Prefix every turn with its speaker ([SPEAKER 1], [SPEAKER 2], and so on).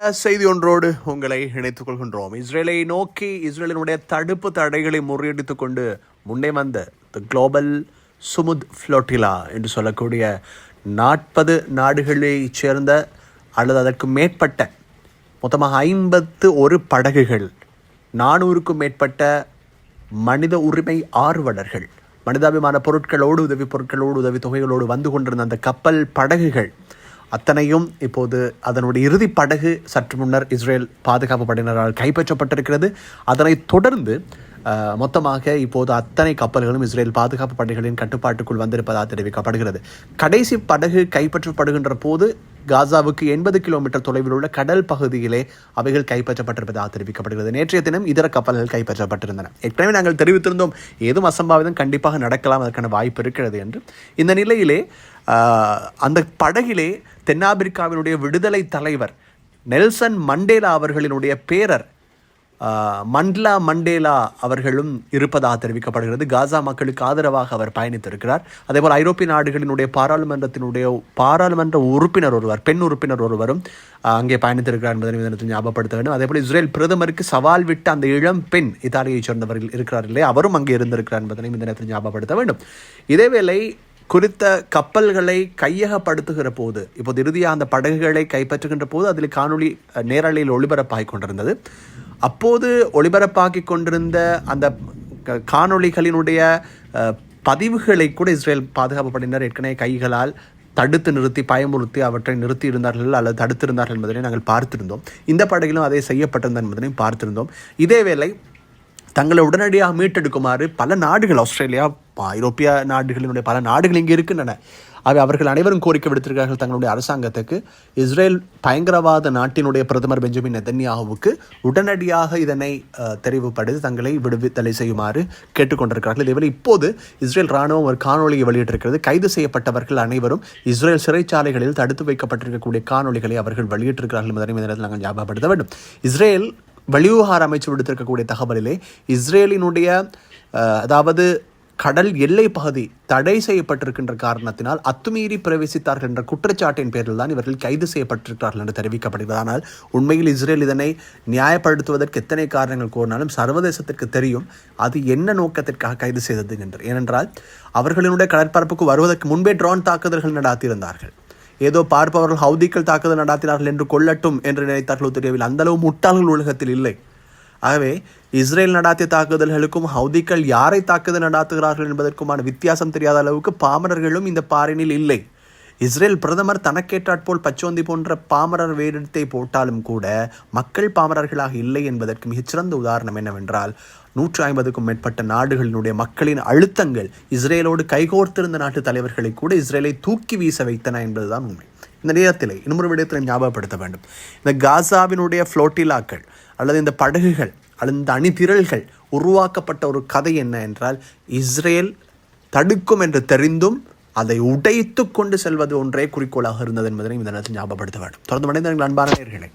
[SPEAKER 1] செய்தி ஒன்றோடு உங்களை இணைத்துக் கொள்கின்றோம். இஸ்ரேலை நோக்கி இஸ்ரேலினுடைய தடுப்பு தடைகளை முறியடித்துக் கொண்டு முன்னே வந்த த குளோபல் சுமுத் ஃப்ளோட்டிலா என்று சொல்லக்கூடிய நாற்பது நாடுகளை சேர்ந்த அல்லது அதற்கு மேற்பட்ட மொத்தமாக ஐம்பத்து ஒரு படகுகள் நானூறுக்கும் மேற்பட்ட மனித உரிமை ஆர்வலர்கள் மனிதாபிமான பொருட்களோடு உதவி பொருட்களோடு உதவி தொகைகளோடு வந்து கொண்டிருந்த அந்த கப்பல் படகுகள் அத்தனையும் இப்போது அதனுடைய இறுதி படகு சற்று முன்னர் இஸ்ரேல் பாதுகாப்பு படையினரால் கைப்பற்றப்பட்டிருக்கிறது. அதனைத் தொடர்ந்து மொத்தமாக இப்போது அத்தனை கப்பல்களும் இஸ்ரேல் பாதுகாப்பு படைகளின் கட்டுப்பாட்டுக்குள் வந்திருப்பதாக தெரிவிக்கப்படுகிறது. கடைசி படகு கைப்பற்றப்படுகின்ற போது காசாவுக்கு எண்பது கிலோமீட்டர் தொலைவில் உள்ள கடல் பகுதியிலே அவைகள் கைப்பற்றப்பட்டிருப்பதாக தெரிவிக்கப்படுகிறது. நேற்றைய தினம் இதர கப்பல்கள் கைப்பற்றப்பட்டிருந்தன. ஏற்கனவே நாங்கள் தெரிவித்திருந்தோம் ஏதும் அசம்பாவிதம் கண்டிப்பாக நடக்கலாம் அதற்கான வாய்ப்பு இருக்கிறது என்று. இந்த நிலையிலே அந்த படகிலே தென்னாப்பிரிக்காவினுடைய விடுதலை தலைவர் நெல்சன் மண்டேலா அவர்களினுடைய பேரர் மண்ட்லா மண்டேலா அவர்களும் இருப்பதாக தெரிவிக்கப்படுகிறது. காசா மக்களுக்கு ஆதரவாக அவர் பயணித்திருக்கிறார். அதேபோல் ஐரோப்பிய நாடுகளினுடைய பாராளுமன்றத்தினுடைய பாராளுமன்ற உறுப்பினர் ஒருவர் பெண் உறுப்பினர் ஒருவரும் அங்கே பயணித்திருக்கிறார் என்பதை தினத்தில் ஞாபகப்படுத்த வேண்டும். அதேபோல் இஸ்ரேல் பிரதமருக்கு சவால் விட்ட அந்த இளம் பெண் இத்தாலியைச் சேர்ந்தவர்கள் இருக்கிறார் இல்லையா? அவரும் அங்கே இருந்திருக்கிறார் என்பதனை இந்த நேரத்தில் ஞாபகப்படுத்த வேண்டும். இதேவேளை குறித்த கப்பல்களை கையகப்படுத்துகிற போது இப்போது இறுதியாக அந்த படகுகளை கைப்பற்றுகின்ற போது அதில் காணொளி நேரலையில் ஒளிபரப்பாகிக் கொண்டிருந்தது. அப்போது ஒளிபரப்பாக்கி கொண்டிருந்த அந்த க- காணொளிகளினுடைய பதிவுகளை கூட இஸ்ரேல் பாதுகாப்பு படையினர் ஏற்கனவே கைகளால் தடுத்து நிறுத்தி பயமுறுத்தி அவற்றை நிறுத்தி இருந்தார்கள் அல்லது தடுத்திருந்தார்கள் என்பதனை நாங்கள் பார்த்திருந்தோம். இந்த படகிலும் அதை செய்யப்பட்டிருந்த என்பதனையும் பார்த்திருந்தோம். இதேவேளை தங்களை உடனடியாக மீட்டெடுக்குமாறு பல நாடுகள் ஆஸ்திரேலியா ஐரோப்பிய நாடுகளினுடைய பல நாடுகள் இங்கே இருக்கின்றன. அவை அவர்கள் அனைவரும் கோரிக்கை விடுத்திருக்கிறார்கள் தங்களுடைய அரசாங்கத்துக்கு. இஸ்ரேல் பயங்கரவாத நாட்டினுடைய பிரதமர் பெஞ்சமின் நெதன்யாகுவுக்கு உடனடியாக இதனை தெரிவுபடுத்தி தங்களை விடுவித்தலை செய்யுமாறு கேட்டுக்கொண்டிருக்கிறார்கள். இதேவேளை இப்போது இஸ்ரேல் ராணுவம் ஒரு காணொலியை வெளியிட்டிருக்கிறது. கைது செய்யப்பட்டவர்கள் அனைவரும் இஸ்ரேல் சிறைச்சாலைகளில் தடுத்து வைக்கப்பட்டிருக்கக்கூடிய காணொளிகளை அவர்கள் வெளியிட்டிருக்கிறார்கள் என்பதனை நேரத்தில் நாங்கள் ஞாபகப்படுத்த வேண்டும். இஸ்ரேல் வெளிவிவகார அமைச்சு விடுத்திருக்கக்கூடிய தகவலிலே இஸ்ரேலினுடைய அதாவது கடல் எல்லை பகுதி தடை செய்யப்பட்டிருக்கின்ற காரணத்தினால் அத்துமீறி பிரவேசித்தார்கள் என்ற குற்றச்சாட்டின் பேரில் தான் இவர்கள் கைது செய்யப்பட்டிருக்கிறார்கள் என்று தெரிவிக்கப்படுகிறது. ஆனால் உண்மையில் இஸ்ரேல் இதனை நியாயப்படுத்துவதற்கு எத்தனை காரணங்கள் கூறினாலும் சர்வதேசத்திற்கு தெரியும் அது என்ன நோக்கத்திற்காக கைது செய்தது என்று ஏனென்றால் அவர்களினுடைய கடற்பரப்புக்கு வருவதற்கு முன்பே ட்ரோன் தாக்குதல்கள் நடாத்தியிருந்தார்கள். ஏதோ பார்ப்பவர்கள் ஹவுதிக்கள் தாக்குதல் நடாத்தினார்கள் என்று கொள்ளட்டும் என்று நினைத்தார்களோ தெரியவில்லை அந்த அளவு முட்டாள்கள் உலகத்தில் இல்லை. ஆகவே இஸ்ரேல் நடாத்திய தாக்குதல்களுக்கும் ஹவுதிக்கள் யாரை தாக்குதல் நடாத்துகிறார்கள் என்பதற்குமான வித்தியாசம் தெரியாத அளவுக்கு பாமரர்களும் இந்த பாரினில் இல்லை. இஸ்ரேல் பிரதமர் தனக்கேற்றாற்போல் பச்சோந்தி போன்ற பாமரர் வேடத்தை போட்டாலும் கூட மக்கள் பாமரர்களாக இல்லை என்பதற்கு மிகச்சிறந்த உதாரணம் என்னவென்றால் நூற்று ஐம்பதுக்கும் மேற்பட்ட நாடுகளினுடைய மக்களின் அழுத்தங்கள் இஸ்ரேலோடு கைகோர்த்திருந்த நாட்டு தலைவர்களை கூட இஸ்ரேலை தூக்கி வீச வைத்தன என்பதுதான் உண்மை. இந்த நேரத்தில் இன்னொரு விடயத்தில் ஞாபகப்படுத்த வேண்டும். இந்த காசாவினுடைய ஃப்ளோட்டிலாக்கள் அல்லது இந்த படகுகள் அல்லது இந்த அணிதிரள்கள் உருவாக்கப்பட்ட ஒரு கதை என்ன என்றால் இஸ்ரேல் தடுக்கும் என்று தெரிந்தும் அதை உடைத்து கொண்டு செல்வது ஒன்றே குறிக்கோளாக இருந்தது என்பதனை இந்த நேரத்தில் ஞாபகப்படுத்த வேண்டும். தொடர்ந்து மனிதர்கள் அன்பான நேயர்களே